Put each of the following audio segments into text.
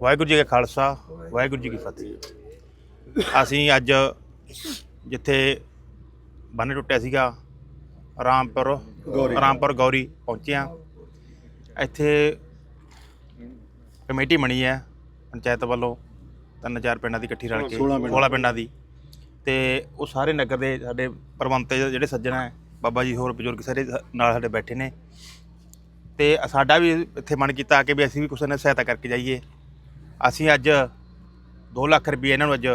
ਵਾਹਿਗੁਰੂ ਜੀ ਕਾ ਖਾਲਸਾ ਵਾਹਿਗੁਰੂ ਜੀ ਕੀ ਫਤਿਹ। ਅਸੀਂ ਅੱਜ ਜਿੱਥੇ ਬੰਨ ਟੁੱਟਿਆ ਸੀਗਾ ਰਾਮਪੁਰ ਰਾਮਪੁਰ ਗੌਰੀ ਪਹੁੰਚੇ ਹਾਂ। ਇੱਥੇ ਕਮੇਟੀ ਬਣੀ ਹੈ ਪੰਚਾਇਤ ਵੱਲੋਂ ਤਿੰਨ ਚਾਰ ਪਿੰਡਾਂ ਦੀ ਇਕੱਠੀ ਰਲ ਕੇ 16 ਪਿੰਡਾਂ। ਦੀ। ਤੇ ਉਹ ਸਾਰੇ ਨਗਰ ਦੇ ਸਾਡੇ ਪ੍ਰਬੰਧਕ ਜਿਹੜੇ ਸੱਜਣਾ ਹੈ ਬਾਬਾ ਜੀ ਹੋਰ ਬਜ਼ੁਰਗ ਸਾਰੇ ਨਾਲ ਸਾਡੇ ਬੈਠੇ ਨੇ। ਤੇ ਸਾਡਾ ਵੀ ਇੱਥੇ ਮਨ ਕੀਤਾ ਕਿ ਵੀ ਅਸੀਂ ਵੀ ਕੁਛ ਨਾ ਸਹਾਇਤਾ ਕਰਕੇ ਜਾਈਏ। ਅਸੀਂ ਅੱਜ 2 ਲੱਖ ਰੁਪਏ ਇਹਨਾਂ ਨੂੰ ਅੱਜ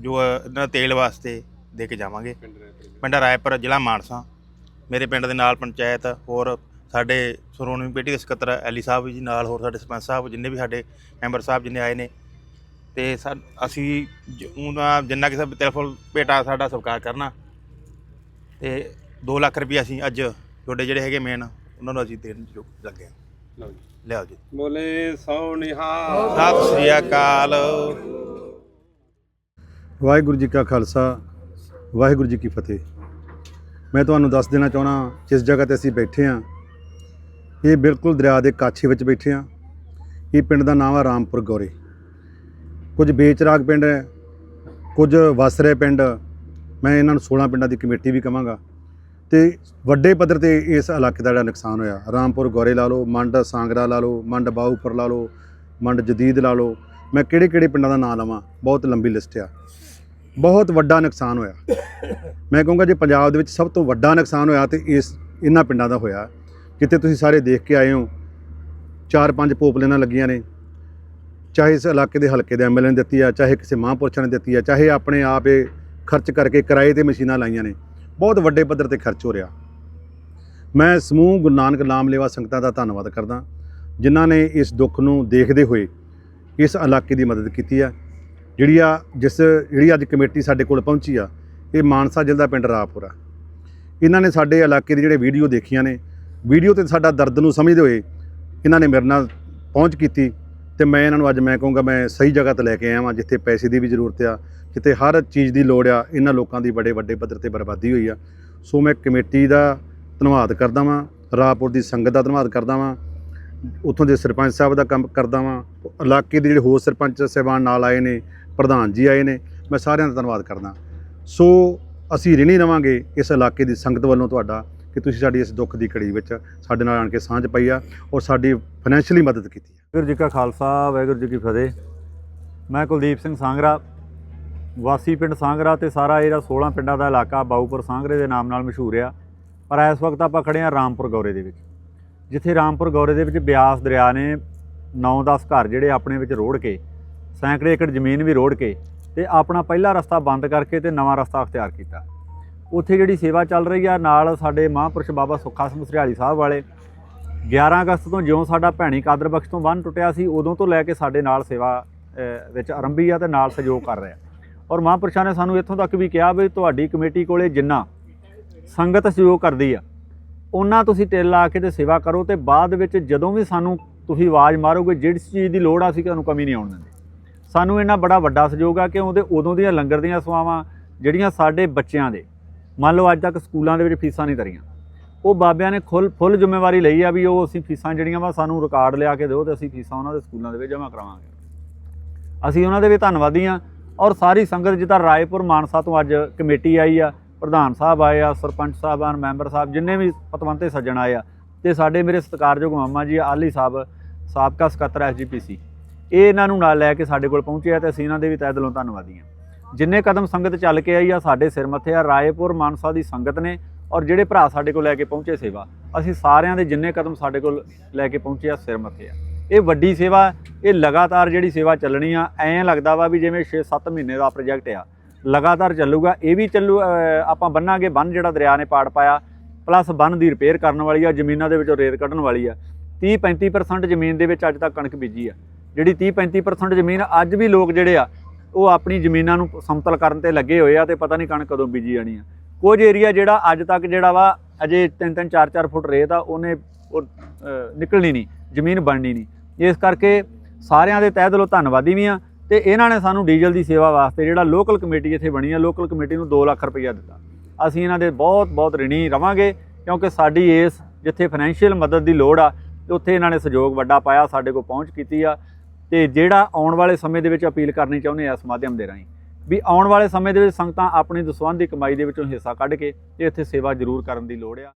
ਜੋ ਇਹਨਾਂ ਦਾ ਤੇਲ ਵਾਸਤੇ ਦੇ ਕੇ ਜਾਵਾਂਗੇ। ਪਿੰਡ ਰਾਏਪੁਰ, ਜ਼ਿਲ੍ਹਾ ਮਾਨਸਾ। ਮੇਰੇ ਪਿੰਡ ਦੇ ਨਾਲ ਪੰਚਾਇਤ, ਹੋਰ ਸਾਡੇ ਸਰੋਣੀ ਕਮੇਟੀ ਦੇ ਸਕੱਤਰ ਐਲੀ ਸਾਹਿਬ ਜੀ ਨਾਲ, ਹੋਰ ਸਾਡੇ ਸਰਪੰਚ ਸਾਹਿਬ, ਜਿੰਨੇ ਵੀ ਸਾਡੇ ਮੈਂਬਰ ਸਾਹਿਬ ਜਿੰਨੇ ਆਏ ਨੇ। ਤੇ ਸਾ- ਅਸੀਂ ਉਹਨਾਂ ਜਿੰਨਾ ਕਿਸੇ ਤਿਲਫੁਲ ਭੇਟਾ ਸਾਡਾ ਸਤਿਕਾਰ ਕਰਨਾ। ਤੇ 2 ਲੱਖ ਰੁਪਏ ਅਸੀਂ ਅੱਜ ਤੁਹਾਡੇ ਜਿਹੜੇ ਹੈਗੇ ਮੇਨ ਉਹਨਾਂ ਨੂੰ ਅਸੀਂ ਦੇਣ ਜੋ ਲੱਗੇ ਹਾਂ। ਲਿਆਓ ਜੀ। ਬੋਲੇ ਸੋ ਨਿਹਾਲ। ਸਤਿ ਸ੍ਰੀ ਅਕਾਲ। ਵਾਹਿਗੁਰੂ ਜੀ ਕਾ ਖਾਲਸਾ ਵਾਹਿਗੁਰੂ ਜੀ ਕੀ ਫਤਿਹ। ਮੈਂ ਤੁਹਾਨੂੰ ਦੱਸ ਦੇਣਾ ਚਾਹਣਾ ਜਿਸ ਜਗ੍ਹਾ ਤੇ ਅਸੀਂ ਬੈਠੇ ਹਾਂ ਇਹ ਬਿਲਕੁਲ ਦਰਿਆ ਦੇ ਕਾਛੇ ਵਿੱਚ ਬੈਠੇ ਹਾਂ। ਇਹ ਪਿੰਡ ਦਾ ਨਾਮ ਹੈ ਰਾਮਪੁਰ ਗੌਰੇ। ਕੁਝ ਬੇਚਰਾਗ ਪਿੰਡ ਹੈ ਕੁਝ ਵਸਰੇ ਪਿੰਡ। ਮੈਂ ਇਹਨਾਂ ਨੂੰ 16 ਪਿੰਡਾਂ ਦੀ ਕਮੇਟੀ ਵੀ ਕਵਾਂਗਾ। ਤੇ ਵੱਡੇ ਪੱਧਰ ਤੇ ਇਸ ਇਲਾਕੇ ਦਾ ਜਿਹੜਾ ਨੁਕਸਾਨ ਹੋਇਆ। ਰਾਮਪੁਰ ਗੋਰੇ ਲਾ ਲਓ, ਮੰਡ ਸਾਂਗਰਾ ਲਾ ਲਓ, ਮੰਡ ਬਾਹੂਪੁਰ ਲਾ ਲਓ, ਮੰਡ ਜਦੀਦ ਲਾ ਲਓ। ਮੈਂ ਕਿਹੜੇ ਕਿਹੜੇ ਪਿੰਡਾਂ ਦਾ ਨਾਮ ਲਵਾਂ? ਬਹੁਤ ਲੰਬੀ ਲਿਸਟ ਆ। ਬਹੁਤ ਵੱਡਾ ਨੁਕਸਾਨ ਹੋਇਆ। ਮੈਂ ਕਹੂੰਗਾ ਜੇ ਪੰਜਾਬ ਦੇ ਵਿੱਚ ਸਭ ਤੋਂ ਵੱਡਾ ਨੁਕਸਾਨ ਹੋਇਆ ਤੇ ਇਸ ਇਹਨਾਂ ਪਿੰਡਾਂ ਦਾ ਹੋਇਆ। ਜਿੱਥੇ ਤੁਸੀਂ ਸਾਰੇ ਦੇਖ ਕੇ ਆਏ ਹੋ ਚਾਰ ਪੰਜ ਪੋਪਲੇਨਾਂ ਲੱਗੀਆਂ ਨੇ। ਚਾਹੇ ਇਸ ਇਲਾਕੇ ਦੇ ਹਲਕੇ ਦੇ ਐਮਐਲਏ ਨੇ ਦਿੱਤੀ ਆ, ਚਾਹੇ ਕਿਸੇ ਮਹਾਂਪੁਰਸ਼ਾਂ ਨੇ ਦਿੱਤੀ ਆ, ਚਾਹੇ ਆਪਣੇ ਆਪ ਇਹ ਖਰਚ ਕਰਕੇ ਕਿਰਾਏ ਤੇ ਮਸ਼ੀਨਾਂ ਲਾਈਆਂ ਨੇ। ਬਹੁਤ ਵੱਡੇ ਪੱਧਰ ਤੇ ਖਰਚ ਹੋ ਰਿਹਾ। ਮੈਂ ਸਮੂਹ ਗੁਰੂ ਨਾਨਕ ਨਾਮ ਲੇਵਾ ਸੰਗਤਾਂ ਦਾ ਧੰਨਵਾਦ ਕਰਦਾ, ਜਿਨ੍ਹਾਂ ਨੇ ਇਸ ਦੁੱਖ ਨੂੰ ਦੇਖਦੇ ਹੋਏ ਇਸ ਇਲਾਕੇ ਦੀ ਮਦਦ ਕੀਤੀ ਆ। ਜਿਹੜੀ ਆ, ਜਿਸ, ਜਿਹੜੀ ਅੱਜ ਕਮੇਟੀ ਸਾਡੇ ਕੋਲ ਪਹੁੰਚੀ ਆ, ਇਹ ਮਾਨਸਾ ਜ਼ਿਲ੍ਹਾ ਦਾ ਪਿੰਡ ਰਾਪੁਰ ਇਹਨਾਂ ਨੇ ਸਾਡੇ ਇਲਾਕੇ ਦੇ ਜਿਹੜੇ ਵੀਡੀਓ ਦੇਖੀਆਂ ਨੇ, ਵੀਡੀਓ ਤੇ ਸਾਡਾ ਦਰਦ ਨੂੰ ਸਮਝਦੇ ਹੋਏ ਇਹਨਾਂ ਨੇ ਮੇਰੇ ਨਾਲ ਪਹੁੰਚ ਕੀਤੀ ਤੇ ਮੈਂ ਇਹਨਾਂ ਨੂੰ ਅੱਜ ਮੈਂ ਕਹੂੰਗਾ, ਮੈਂ ਸਹੀ ਜਗ੍ਹਾ ਤੇ ਲੈ ਕੇ ਆਇਆ ਵਾਂ, ਜਿੱਥੇ ਪੈਸੇ ਦੀ ਵੀ ਜ਼ਰੂਰਤ ਆ ਕਿਤੇ ਹਰ ਚੀਜ਼ ਦੀ ਲੋੜ ਆ, ਇਹਨਾਂ ਲੋਕਾਂ ਦੀ ਬੜੇ ਵੱਡੇ ਪੱਧਰ ਤੇ ਬਰਬਾਦੀ ਹੋਈ ਆ। ਸੋ ਮੈਂ ਕਮੇਟੀ ਦਾ ਧੰਨਵਾਦ ਕਰਦਾ ਵਾਂ, ਰਾਪੁਰ ਦੀ ਸੰਗਤ ਦਾ ਧੰਨਵਾਦ ਕਰਦਾ ਵਾਂ, ਉੱਥੋਂ ਦੇ ਸਰਪੰਚ ਸਾਹਿਬ ਦਾ ਕੰਮ ਕਰਦਾ ਵਾਂ, ਇਲਾਕੇ ਦੇ ਜਿਹੜੇ ਹੋਰ ਸਰਪੰਚ ਸਾਹਿਬਾਨ ਨਾਲ ਆਏ ਨੇ, ਪ੍ਰਧਾਨ ਜੀ ਆਏ ਨੇ, ਮੈਂ ਸਾਰਿਆਂ ਦਾ ਧੰਨਵਾਦ ਕਰਦਾ। ਸੋ ਅਸੀਂ ਰਿਣੀ ਰਵਾਂਗੇ ਇਸ ਇਲਾਕੇ ਦੀ ਸੰਗਤ ਵੱਲੋਂ ਤੁਹਾਡਾ ਕਿ ਤੁਸੀਂ ਸਾਡੀ ਇਸ ਦੁੱਖ ਦੀ ਘੜੀ ਵਿੱਚ ਸਾਡੇ ਨਾਲ ਆਣ ਕੇ ਸਾਂਝ ਪਈ ਆ ਔਰ ਸਾਡੀ ਫਾਈਨੈਂਸ਼ੀਅਲੀ ਮਦਦ ਕੀਤੀ ਆ। ਵਾਹਿਗੁਰੂ ਜੀ ਕਾ ਖਾਲਸਾ, ਵਾਹਿਗੁਰੂ ਜੀ ਕੀ ਫਤਿਹ। ਮੈਂ ਕੁਲਦੀਪ ਸਿੰਘ ਸਾਂਗਰਾ ਵਾਸੀ ਪਿੰਡ ਸਾਂਗਰਾ ਤੇ ਸਾਰਾ ਇਹਦਾ ਜਿਹੜਾ 16 ਪਿੰਡਾਂ ਦਾ ਇਲਾਕਾ ਬਾਊਪੁਰ ਸਾਂਗਰੇ ਦੇ ਨਾਮ ਨਾਲ ਮਸ਼ਹੂਰ ਆ। ਪਰ ਇਸ ਵਕਤ ਆਪਾਂ ਖੜੇ ਆ ਰਾਮਪੁਰ ਗੌਰੇ ਦੇ ਵਿੱਚ, ਜਿੱਥੇ ਰਾਮਪੁਰ ਗੌਰੇ ਦੇ ਵਿੱਚ ਬਿਆਸ ਦਰਿਆ ਨੇ 9-10 ਘਰ ਜਿਹੜੇ ਆਪਣੇ ਵਿੱਚ ਰੋੜ ਕੇ, ਸੈਂਕੜੇ ਏਕੜ ਜ਼ਮੀਨ ਵੀ ਰੋੜ ਕੇ ਤੇ ਆਪਣਾ ਪਹਿਲਾ ਰਸਤਾ ਬੰਦ ਕਰਕੇ ਤੇ ਨਵਾਂ ਰਸਤਾ ਅਖਤਿਆਰ ਕੀਤਾ। ਉੱਥੇ ਜਿਹੜੀ ਸੇਵਾ ਚੱਲ ਰਹੀ ਆ, ਨਾਲ ਸਾਡੇ ਮਹਾਂਪੁਰਸ਼ ਬਾਬਾ ਸੁੱਖਾ ਸਿੰਘ ਸਰਿਆਲੀ ਸਾਹਿਬ ਵਾਲੇ 11 ਅਗਸਤ ਤੋਂ ਜਿਉਂ ਸਾਡਾ ਭੈਣੀ ਕਾਦਰ ਬਖਸ਼ ਤੋਂ ਬੰਨ ਟੁੱਟਿਆ ਸੀ, ਉਦੋਂ ਤੋਂ ਲੈ ਕੇ ਸਾਡੇ ਨਾਲ ਸੇਵਾ ਵਿੱਚ ਆਰੰਭੀ ਆ ਤੇ ਨਾਲ ਸਹਿਯੋਗ ਕਰ ਰਿਹਾ ਔਰ ਮਹਾਂਪੁਰਸ਼ਾਂ ਨੇ ਸਾਨੂੰ ਇੱਥੋਂ ਤੱਕ ਵੀ ਕਿਹਾ ਵੀ ਤੁਹਾਡੀ ਕਮੇਟੀ ਕੋਲੇ ਜਿੰਨਾ ਸੰਗਤ ਸਹਿਯੋਗ ਕਰਦੀ ਆ, ਉਹਨਾਂ ਤੁਸੀਂ ਟਿੱਲ ਲਾ ਕੇ ਤੇ ਸੇਵਾ ਕਰੋ ਤੇ ਬਾਅਦ ਵਿੱਚ ਜਦੋਂ ਵੀ ਸਾਨੂੰ ਤੁਸੀਂ ਆਵਾਜ਼ ਮਾਰੋਗੇ, ਜਿਸ ਚੀਜ਼ ਦੀ ਲੋੜ ਆ, ਅਸੀਂ ਤੁਹਾਨੂੰ ਕਮੀ ਨਹੀਂ ਆਉਣ ਦਿੰਦੇ। ਸਾਨੂੰ ਇਹਨਾਂ ਬੜਾ ਵੱਡਾ ਸਹਿਯੋਗ ਆ ਕਿ ਉਹਦੇ, ਉਦੋਂ ਦੀਆਂ ਲੰਗਰ ਦੀਆਂ ਸੇਵਾਵਾਂ ਜਿਹੜੀਆਂ ਸਾਡੇ ਬੱਚਿਆਂ ਦੇ, ਮੰਨ ਲਓ ਅੱਜ ਤੱਕ ਸਕੂਲਾਂ ਦੇ ਵਿੱਚ ਫੀਸਾਂ ਨਹੀਂ ਤਰੀਆਂ ਉਹ ਬਾਬਿਆਂ ਨੇ ਖੁੱਲ, ਫੁੱਲ ਜ਼ਿੰਮੇਵਾਰੀ ਲਈ ਆ ਵੀ ਉਹ ਅਸੀਂ ਫੀਸਾਂ ਜਿਹੜੀਆਂ ਵਾ ਸਾਨੂੰ ਰਿਕਾਰਡ ਲਿਆ ਕੇ ਦਿਓ ਤੇ ਅਸੀਂ ਫੀਸਾਂ ਉਹਨਾਂ ਦੇ ਸਕੂਲਾਂ ਦੇ ਵਿੱਚ ਜਮ੍ਹਾਂ ਕਰਾਵਾਂਗੇ। ਅਸੀਂ ਉਹਨਾਂ ਦੇ ਵੀ ਧੰਨਵਾਦੀ ਆ ਔਰ ਸਾਰੀ ਸੰਗਤ ਜਿੱਦਾਂ ਰਾਏਪੁਰ ਮਾਨਸਾ ਤੋਂ ਅੱਜ ਕਮੇਟੀ ਆਈ ਆ, ਪ੍ਰਧਾਨ ਸਾਹਿਬ ਆਏ ਆ, ਸਰਪੰਚ ਸਾਹਿਬਾਨ, ਮੈਂਬਰ ਸਾਹਿਬ, ਜਿੰਨੇ ਵੀ ਪਤਵੰਤੇ ਸੱਜਣ ਆਏ ਆ, ਤੇ ਸਾਡੇ ਮੇਰੇ ਸਤਿਕਾਰਯੋਗ ਮਾਮਾ ਜੀ ਆਲੀ ਸਾਹਿਬ, ਸਾਬਕਾ ਸਕੱਤਰ ਐਸਜੀਪੀਸੀ ਇਹ ਇਹਨਾਂ ਨੂੰ ਨਾਲ ਲੈ ਕੇ ਸਾਡੇ ਕੋਲ ਪਹੁੰਚੇ ਆ ਤੇ ਅਸੀਂ ਇਹਨਾਂ ਦੇ ਵੀ ਤਹਿ ਦਿਲੋਂ ਧੰਨਵਾਦੀ ਆ ਜਿੰਨੇ ਕਦਮ ਸੰਗਤ ਚੱਲ ਕੇ ਆਈ ਆ, ਸਾਡੇ ਸਿਰ ਮੱਥੇ ਆ, ਰਾਏਪੁਰ ਮਾਨਸਾ ਦੀ ਸੰਗਤ ਨੇ ਔਰ ਜਿਹੜੇ ਭਰਾ ਸਾਡੇ ਕੋਲ ਲੈ ਕੇ ਪਹੁੰਚੇ ਸੇਵਾ, ਅਸੀਂ ਸਾਰਿਆਂ ਦੇ ਜਿੰਨੇ ਕਦਮ ਸਾਡੇ ਕੋਲ ਲੈ ਕੇ ਪਹੁੰਚੇ ਆ, ਸਿਰ ਮੱਥੇ ਆ। ਇਹ ਵੱਡੀ ਸੇਵਾ, ਇਹ ਲਗਾਤਾਰ ਜਿਹੜੀ ਸੇਵਾ ਚੱਲਣੀ ਆ, ਐਂ ਲੱਗਦਾ ਵਾ ਵੀ ਜਿਵੇਂ 6-7 ਮਹੀਨੇ ਦਾ ਪ੍ਰੋਜੈਕਟ ਆ। ਲਗਾਤਾਰ ਚੱਲੂਗਾ, ਇਹ ਵੀ ਚੱਲੂ ਆਪਾਂ ਬੰਨਾਂਗੇ ਬੰਨ ਜਿਹੜਾ ਦਰਿਆ ਨੇ ਪਾੜ ਪਾਇਆ ਪਲੱਸ ਬੰਨ ਦੀ ਰਿਪੇਅਰ ਕਰਨ ਵਾਲੀ ਆ, ਜ਼ਮੀਨਾਂ ਦੇ ਵਿੱਚੋਂ ਰੇਤ ਕੱਢਣ ਵਾਲੀ ਆ। 30-35% ਜ਼ਮੀਨ ਦੇ ਵਿੱਚ ਅੱਜ ਤੱਕ ਕਣਕ ਬੀਜੀ ਆ। ਜਿਹੜੀ 30-35% ਜ਼ਮੀਨ ਅੱਜ ਵੀ ਲੋਕ ਜਿਹੜੇ ਆ, ਉਹ ਆਪਣੀ ਜ਼ਮੀਨਾਂ ਨੂੰ ਸਮਤਲ ਕਰਨ ਤੇ ਲੱਗੇ ਹੋਏ ਆ ਤੇ ਪਤਾ ਨਹੀਂ ਕਣਕ ਕਦੋਂ ਬੀਜੀ ਜਾਣੀ ਆ। ਕੁਝ ਏਰੀਆ ਜਿਹੜਾ ਅੱਜ ਤੱਕ ਜਿਹੜਾ ਵਾ, ਅਜੇ 3-3 4-4 ਫੁੱਟ ਰੇਤ ਆ, ਉਹਨੇ ਉਹ ਨਿਕਲਣੀ ਨਹੀਂ, ਜ਼ਮੀਨ ਬਣਨੀ ਨਹੀਂ। ਇਸ ਕਰਕੇ ਸਾਰਿਆਂ ਦੇ ਤਹਿ ਦਿਲੋਂ ਧੰਨਵਾਦੀ ਵੀ ਆ ਤੇ ਇਹਨਾਂ ਨੇ ਸਾਨੂੰ ਡੀਜ਼ਲ ਦੀ ਸੇਵਾ ਵਾਸਤੇ ਜਿਹੜਾ ਲੋਕਲ ਕਮੇਟੀ ਇੱਥੇ ਬਣੀ ਆ ਲੋਕਲ ਕਮੇਟੀ ਨੂੰ 2 ਲੱਖ ਰੁਪਈਆ ਦਿੱਤਾ। ਅਸੀਂ ਇਹਨਾਂ ਦੇ ਬਹੁਤ ਬਹੁਤ ਰਿਣੀ ਰਵਾਂਗੇ ਕਿਉਂਕਿ ਸਾਡੀ ਇਸ ਜਿੱਥੇ ਫਾਈਨੈਂਸ਼ੀਅਲ ਮਦਦ ਦੀ ਲੋੜ ਆ ਉੱਥੇ ਇਹਨਾਂ ਨੇ ਸਹਿਯੋਗ ਵੱਡਾ ਪਾਇਆ, ਸਾਡੇ ਕੋਲ ਪਹੁੰਚ ਕੀਤੀ ਆ। ਤੇ ਜਿਹੜਾ ਆਉਣ ਵਾਲੇ ਸਮੇਂ ਦੇ ਵਿੱਚ ਅਪੀਲ ਕਰਨੀ ਚਾਹੁੰਦੇ ਆ, ਇਸ ਮਾਧਿਅਮ ਦੇ ਰਾਹੀਂ ਵੀ ਆਉਣ ਵਾਲੇ ਸਮੇਂ ਦੇ ਵਿੱਚ ਸੰਗਤਾਂ ਆਪਣੀ ਦਸਵੰਧ ਦੀ ਕਮਾਈ ਦੇ ਵਿੱਚੋਂ ਹਿੱਸਾ ਕੱਢ ਕੇ ਤੇ ਇੱਥੇ ਸੇਵਾ ਜ਼ਰੂਰ ਕਰਨ ਦੀ ਲੋੜ ਆ।